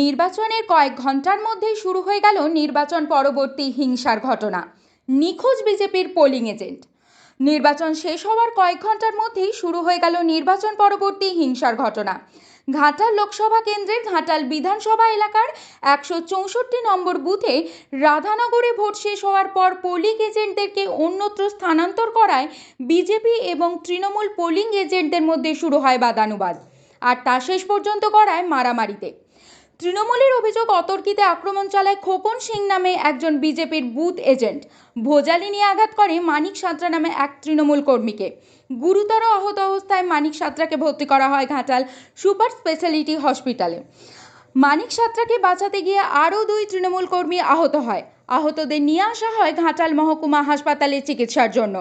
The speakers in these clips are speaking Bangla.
নির্বাচনের কয়েক ঘণ্টার মধ্যেই শুরু হয়ে গেল নির্বাচন পরবর্তী হিংসার ঘটনা। নিখোঁজ বিজেপির পোলিং এজেন্ট নির্বাচন শেষ হওয়ার কয়েক ঘণ্টার মধ্যেই শুরু হয়ে গেল নির্বাচন পরবর্তী হিংসার ঘটনা। ঘাটাল লোকসভা কেন্দ্রের ঘাটাল বিধানসভা এলাকার একশো চৌষট্টি নম্বর বুথে রাধানগরে ভোট শেষ হওয়ার পর পোলিং এজেন্টদেরকে অন্যত্র স্থানান্তর করায় বিজেপি এবং তৃণমূল পোলিং এজেন্টদের মধ্যে শুরু হয় বাদানুবাদ। আর তা শেষ পর্যন্ত করায় মারামারিতে। তৃণমূলের অভিযোগ অতর্কিতে আক্রমণ চালায় খোপন সিং নামে একজন বিজেপির বুথ এজেন্ট। ভোজালি নিয়ে আঘাত করে মানিক সাঁতরা নামে এক তৃণমূল কর্মীকে। গুরুতর আহত অবস্থায় মানিক সাঁতরাকে ভর্তি করা হয় ঘাটাল সুপার স্পেশালিটি হসপিটালে। মানিক সাঁতরাকে বাঁচাতে গিয়ে আরও দুই তৃণমূল কর্মী আহত হয়। আহতদের নিয়ে আসা হয় ঘাটাল মহকুমা হাসপাতালে চিকিৎসার জন্য।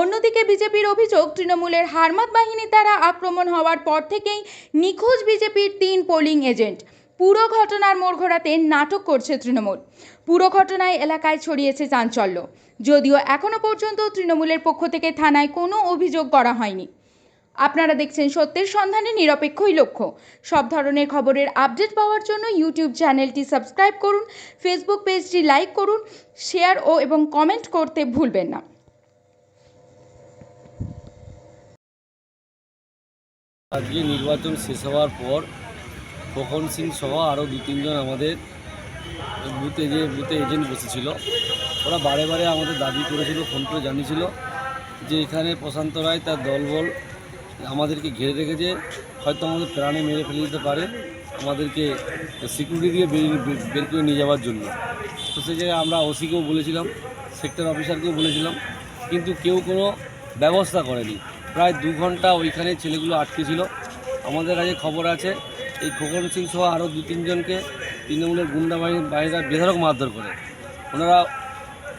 অন্যদিকে বিজেপির অভিযোগ, তৃণমূলের হারমাত বাহিনীর দ্বারা আক্রমণ হওয়ার পর থেকেই নিখোঁজ বিজেপির তিন পোলিং এজেন্ট। পুরো ঘটনার মোড় ঘোরাতে নাটক করছে তৃণমূল। পুরো ঘটনায় এলাকায় ছড়িয়েছে চাঞ্চল্য। যদিও এখনও পর্যন্ত তৃণমূলের পক্ষ থেকে থানায় কোনো অভিযোগ করা হয়নি। আপনারা দেখছেন সত্যের সন্ধানে নিরপেক্ষই লক্ষ্য। সব ধরনের খবরের আপডেট পাওয়ার জন্য ইউটিউব চ্যানেলটি সাবস্ক্রাইব করুন, ফেসবুক পেজটি লাইক করুন, শেয়ার ও এবং কমেন্ট করতে ভুলবেন না। আজকে নির্বাচন শেষ হওয়ার পর খোকন সিং সহ আরও দু, তিনজন আমাদের বুথে যে বুথে এজেন্ট বসেছিল। ওরা বারে বারে আমাদের দাবি করেছিল ফোন করে জানিয়েছিল যে এখানে প্রশান্ত রায় তার দলবল আমাদেরকে ঘিরে রেখেছে। হয়তো আমাদের প্রাণে মেরে ফেলে দিতে পারে আমাদেরকে সিকিউরিটি দিয়ে বের করে নিয়ে যাওয়ার জন্য। তো সেই জায়গায় আমরা ওসিকেও বলেছিলাম সেক্টর অফিসারকেও বলেছিলাম, কিন্তু কেউ কোনো ব্যবস্থা করেনি। প্রায় দু ঘণ্টা ওইখানে ছেলেগুলো আটকে ছিল। আমাদের কাছে খবর আছে এই খোকন সিং সহ আরও দু তিনজনকে তৃণমূলের গুন্ডা বাহিনী বাহিনীরা বেধরক মারধর করে। ওনারা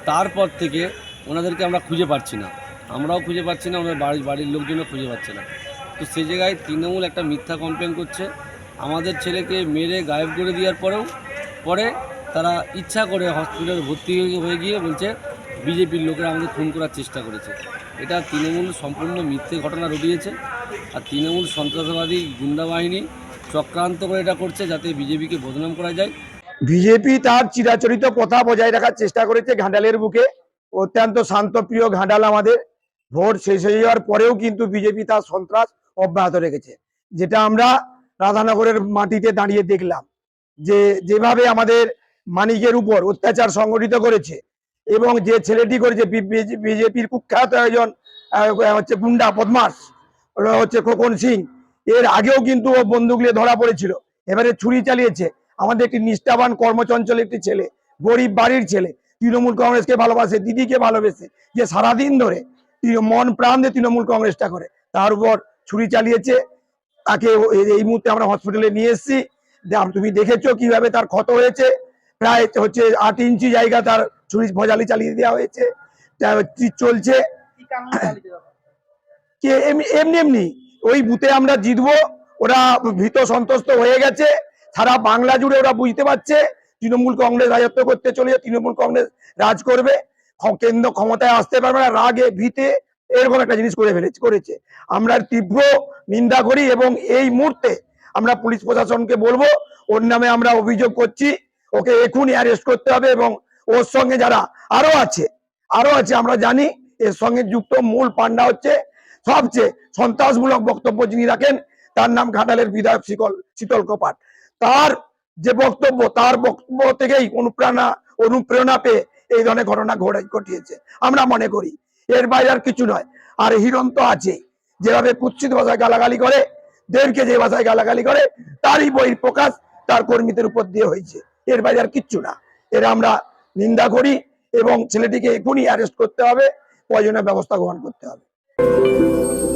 তারপর থেকে ওনাদেরকে আমরা খুঁজে পাচ্ছি না। আমরাও খুঁজে পাচ্ছি না ওনার বাড়ির বাড়ির লোকজনও খুঁজে পাচ্ছে না। তো সেই জায়গায় তৃণমূল একটা মিথ্যা কমপ্লেন করছে। আমাদের ছেলেকে মেরে গায়েব করে দেওয়ার পরেও, পরে তারা ইচ্ছা করে হসপিটালে ভর্তি হয়ে গিয়ে বলছে, বিজেপির লোকেরা আমাদের খুন করার চেষ্টা করেছে। এটা তৃণমূল সম্পূর্ণ মিথ্যে ঘটনা রটিয়েছে। আর তৃণমূল সন্ত্রাসবাদী গুন্ডা বাহিনী চক্রান্ত করে এটা করছে যাতে বিজেপিকে বদনাম করা যায়। বিজেপি তার চিরাচরিত প্রথা বজায় রাখার চেষ্টা করেছে ঘাটালের বুকে। অত্যন্ত শান্তপ্রিয় ঘাটাল আমাদের। ভোট শেষ হয়ে যাওয়ার পরেও কিন্তু বিজেপি তার সন্ত্রাস অব্যাহত রেখেছে। যেটা আমরা রাধানগরের মাটিতে দাঁড়িয়ে দেখলাম যে যেভাবে আমাদের মানিকের উপর অত্যাচার সংগঠিত করেছে এবং যে ছেলেটি করেছে বিজেপির কুখ্যাত একজন হচ্ছে গুন্ডা বদমাস হচ্ছে খোকন সিং। এর আগেও কিন্তু ও বন্দুক নিয়ে ধরা পড়েছিল। এবারে ছুরি চালিয়েছে। আমাদের একটি নিষ্ঠাবান কর্মচঞ্চল একটি ছেলে গরিব বাড়ির ছেলে। তৃণমূল কংগ্রেসকে ভালোবাসে দিদিকে ভালোবেসে। যে সারাদিন ধরে মন প্রাণ দিয়ে তৃণমূল কংগ্রেসটা করে। তার উপর ছুরি চালিয়েছে। তাকে এই- মুহূর্তে আমরা হসপিটালে নিয়ে এসেছি। তুমি দেখেছ কীভাবে তার ক্ষত হয়েছে? প্রায় হচ্ছে আট ইঞ্চি জায়গা তার ছুরি ভজালি চালিয়ে দেওয়া হয়েছে। চলছে। কে এমনি এমনি। ওই বুথে আমরা জিতবো, ওরা ভীত সন্তুষ্ট হয়ে গেছে, সারা বাংলা জুড়ে ওরা বুঝতে পারছে, তৃণমূল কংগ্রেস রাজত্ব করতে চলেছে তৃণমূল কংগ্রেস রাজ করবে কেন্দ্র ক্ষমতায় আসতে পারবে না, রাগে, ভীতে, এরকম একটা জিনিস করে ফেলেছে, করেছে। আমরা তীব্র নিন্দা করি এবং এই মুহূর্তে আমরা পুলিশ প্রশাসনকে বলব, ওর নামে আমরা অভিযোগ করছি, ওকে এখনই অ্যারেস্ট করতে হবে এবং ওর সঙ্গে যারা আরও আছে আরও আছে আমরা জানি, এর সঙ্গে যুক্ত মূল পান্ডা হচ্ছে সবচেয়ে সন্ত্রাসমূলক বক্তব্য যিনি রাখেন, তার নাম ঘাটালের বিধায়ক শীতল শীতল কপাট। তার যে বক্তব্য, তার বক্তব্য থেকেই অনুপ্রেরণা অনুপ্রেরণা পেয়ে এই ধরনের ঘটনা ঘটে, ঘটিয়েছে। আমরা মনে করি, এর বাইরে আর কিছু নয়। আর হিরণ তো আছে, যেভাবে কুৎসিত ভাষায় গালাগালি করে, দেরকে যে ভাষায় গালাগালি করে, তারই বই প্রকাশ তার কর্মীদের উপর দিয়ে হয়েছে। এর বাইরে আর কিচ্ছু না। এর আমরা নিন্দা করি এবং ছেলেটিকে এখনই অ্যারেস্ট করতে হবে, প্রয়োজনীয় ব্যবস্থা গ্রহণ করতে হবে। Thank you.